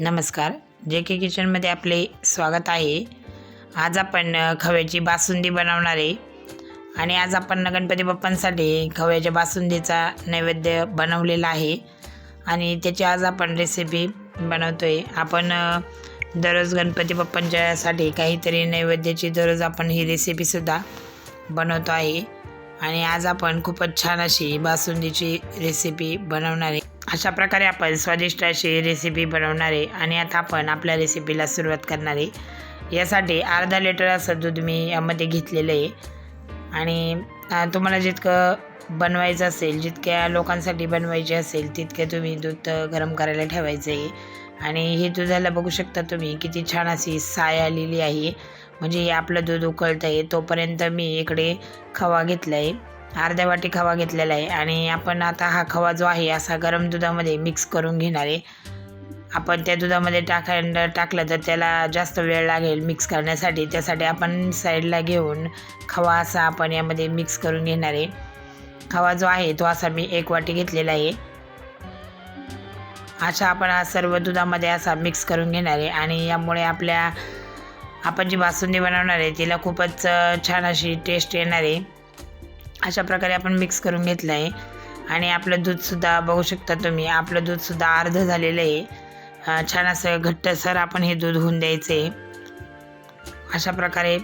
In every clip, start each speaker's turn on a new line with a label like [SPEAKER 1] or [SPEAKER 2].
[SPEAKER 1] नमस्कार. जे के किचनमध्ये आपले स्वागत आहे. आज आपण खव्याची बासुंदी बनवणार आहे. आणि आज आपण गणपती बाप्पांसाठी खव्याच्या बासुंदीचा नैवेद्य बनवलेला आहे. आणि त्याची आज आपण रेसिपी बनवतो आहे आपण दररोज गणपती बाप्पांच्यासाठी काहीतरी नैवेद्याची दररोज आपण ही रेसिपीसुद्धा बनवतो आहे. आणि आज आपण खूपच छान अशी बासुंदीची रेसिपी बनवणार आहे. अशा प्रकारे आपण स्वादिष्ट अशी रेसिपी बनवणारे आणि आता आपण आपल्या रेसिपीला सुरुवात करणार आहे. यासाठी अर्धा लिटर असं दूध मी यामध्ये घेतलेलं आहे. आणि तुम्हाला जितकं बनवायचं असेल जितक्या लोकांसाठी बनवायचे असेल तितके तुम्ही दूध गरम करायला ठेवायचं आहे. आणि हे दुधाला बघू शकता तुम्ही किती छान अशी साय आलेली आहे. म्हणजे हे आपलं दूध उकळतं आहे तोपर्यंत मी इकडे खवा घेतला आहे अर्ध्या वाटी खवा घेतलेला आहे. आणि आपण आता हा खवा जो आहे असा गरम दुधामध्ये मिक्स करून घेणार आहे. आपण त्या दुधामध्ये टाकायला टाकलं तर त्याला जास्त वेळ लागेल मिक्स करण्यासाठी. त्यासाठी आपण साईडला घेऊन खवा असा आपण यामध्ये मिक्स करून घेणार आहे. खवा जो आहे तो असा मी एक वाटी घेतलेला आहे. अशा आपण हा सर्व दुधामध्ये असा मिक्स करून घेणार आहे. आणि यामुळे आपल्या आपण जी बासुंदी बनवणार आहे तिला खूपच छान अशी टेस्ट येणार आहे. अशा प्रकारे आपण मिक्स करून घेतलं आहे आणि आपलं दूधसुद्धा बघू शकता तुम्ही आपलं दूधसुद्धा अर्ध झालेलं आहे. छान असं घट्टसर आपण हे दूध होऊन द्यायचं आहे अशा प्रकारे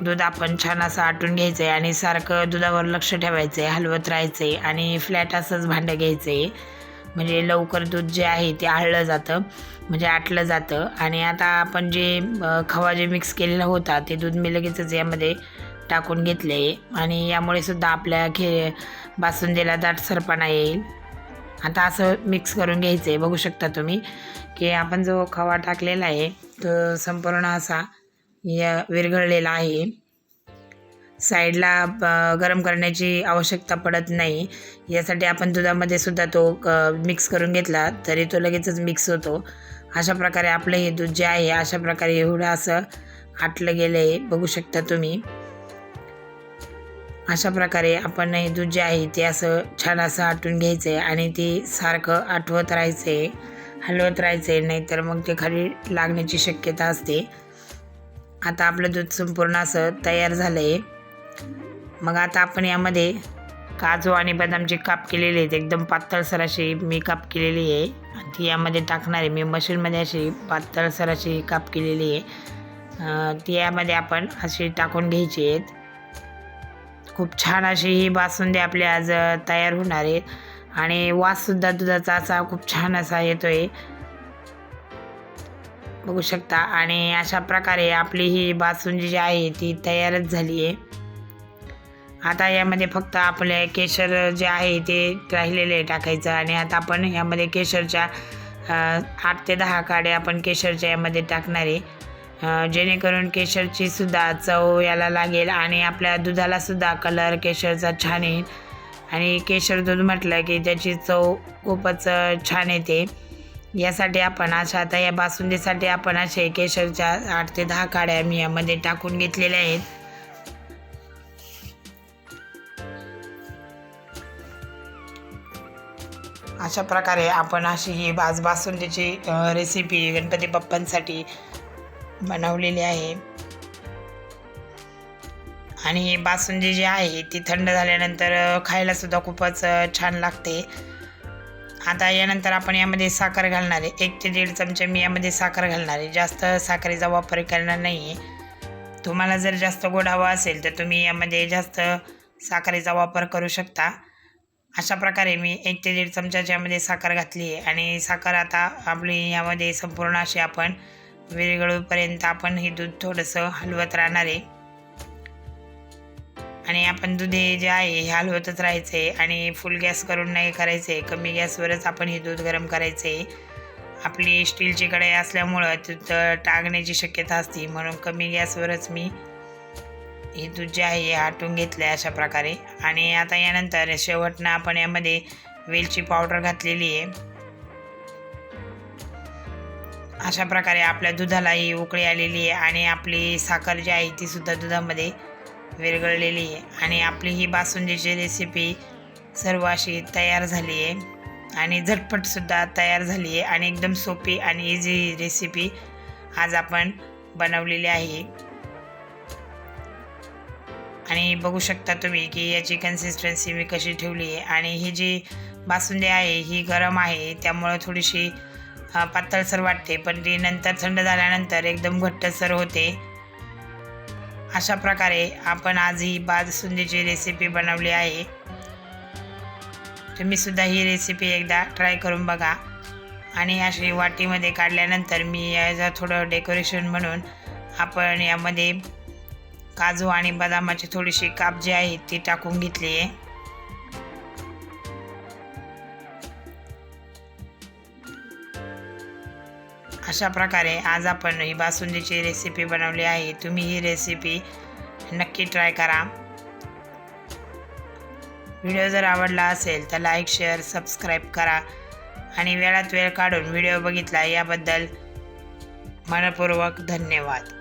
[SPEAKER 1] दूध आपण छान असं आटून घ्यायचं आहे आणि सारखं दुधावर लक्ष ठेवायचं आहे हलवत राहायचं आहे आणि फ्लॅट असंच भांडं घ्यायचं आहे म्हणजे लवकर दूध जे आहे ते आळलं जातं म्हणजे आटलं जातं. आणि आता आपण जे खवा जे मिक्स केलेला होता ते दूध मी लगेचच यामध्ये टाकून घेतले आणि यामुळे सुद्धा आपल्या खे बासुंदीला दाटसरपणा येईल. आता असं मिक्स करून घ्यायचं आहे बघू शकता तुम्ही की आपण जो खवा टाकलेला आहे तो संपूर्ण असा या विरघळलेला आहे. साईडला गरम करण्याची आवश्यकता पडत नाही. यासाठी आपण दुधामध्ये सुद्धा तो मिक्स करून घेतला तरी तो लगेचच मिक्स होतो. अशा प्रकारे आपलं हे दूध जे आहे अशा प्रकारे एवढं असं आटलं गेलं आहे बघू शकता तुम्ही. अशा प्रकारे आपण हे दूध जे आहे ते असं छान असं आटून घ्यायचं आहे आणि ते सारखं आठवत राहायचं आहे हलवत राहायचं आहे नाहीतर मग ते खाली लागण्याची शक्यता असते. आता आपलं दूध संपूर्ण असं तयार झालं आहे मग आता आपण यामध्ये काजू आणि बदामचे काप केलेले आहेत. एकदम पातळसर अशी मी काप केलेली आहे. आणि ती यामध्ये टाकणार आहे. मी मशीनमध्ये अशी पातळसर अशी काप केलेली आहे. ती यामध्ये आपण अशी टाकून घ्यायची आहेत. खूप छान अशी ही बासुंदी आपली आज तयार होणार आहे. आणि वाससुद्धा दुधाचा असा खूप छान असा येतो आहे बघू शकता. आणि अशा प्रकारे आपली ही बासुंदी जी आहे ती तयारच झाली आहे. आता यामध्ये फक्त आपले केशर जे आहे ते राहिलेले आहे टाकायचं. आणि आता आपण यामध्ये केशरच्या आठ ते दहा काड्या आपण केशरच्या यामध्ये टाकणार आहे. जेणेकरून केशरची सुद्धा चव याला लागेल आणि आपल्या दुधाला सुद्धा कलर केशरचा छान येईल. आणि केशर दूध म्हटलं की त्याची चव खूपच छान येते. यासाठी आपण अशा आता या बासुंदीसाठी आपण असे केशरच्या आठ ते दहा काड्या मी यामध्ये टाकून घेतलेल्या आहेत. अशा प्रकारे आपण अशी ही बाज बासुंदीची रेसिपी गणपती बाप्पांसाठी बनवलेली आहे. आणि बासुंदी जी आहे ती थंड झाल्यानंतर खायलासुद्धा खूपच छान लागते. आता यानंतर आपण यामध्ये साखर घालणार आहे. एक ते दीड चमचे मी यामध्ये साखर घालणार आहे. जास्त साखरेचा वापर करणार नाही आहे तुम्हाला जर जास्त गोड हवा असेल तर तुम्ही यामध्ये जास्त साखरेचा वापर करू शकता. अशा प्रकारे मी एक ते दीड चमच्याच्या यामध्ये साखर घातली आहे. आणि साखर आता आपली यामध्ये संपूर्ण अशी आपण विरघळूपर्यंत आपण हे दूध थोडंसं हलवत राहणार आहे. आणि आपण दूध हे जे आहे हे हलवतच राहायचं आहे आणि फुल गॅस करून नाही करायचं आहे कमी गॅसवरच आपण हे दूध गरम करायचं आहे आपली स्टीलची कढई असल्यामुळं तिथं टाकण्याची शक्यता असते. म्हणून कमी गॅसवरच मी हे दूध जे आहे हे आटून घेतलं आहे अशा प्रकारे. आणि आता यानंतर शेवटनं आपण यामध्ये वेलची पावडर घातलेली आहे. अशा प्रकारे आपल्या दुधाला ही उकळी आलेली आहे आणि आपली साखर जी आहे ती सुद्धा दुधामध्ये विरघळलेली आहे. आणि आपली ही बासुंदीची रेसिपी सर्व अशी तयार झाली आहे. आणि झटपटसुद्धा तयार झाली आहे आणि एकदम सोपी आणि इझी रेसिपी आज आपण बनवलेली आहे. आणि बघू शकता तुम्ही की याची कन्सिस्टन्सी मी कशी ठेवली आहे. आणि ही जी बासुंदी आहे ही गरम आहे त्यामुळं थोडीशी पातळसर वाटते पण ती नंतर थंड झाल्यानंतर एकदम घट्टसर होते. अशा प्रकारे आपण आज ही रेसिपी बनवली आहे. तुम्ही सुद्धा ही रेसिपी एकदा ट्राय करून बघा. आणि अशी वाटीमध्ये काढल्यानंतर मी याचं थोडं डेकोरेशन म्हणून आपण यामध्ये काजू आणि बदामाची थोडीशी काप जी आहे ती टाकून घेतली आहे. अशा प्रकारे आज आपण ही बासुंदीची रेसिपी बनवली आहे. तुम्ही ही रेसिपी नक्की ट्राय करा. व्हिडिओ जर आवडला असेल तर लाईक शेअर सबस्क्राईब करा. आणि वेळात वेळ काढून व्हिडिओ बघितला याबद्दल मनपूर्वक धन्यवाद.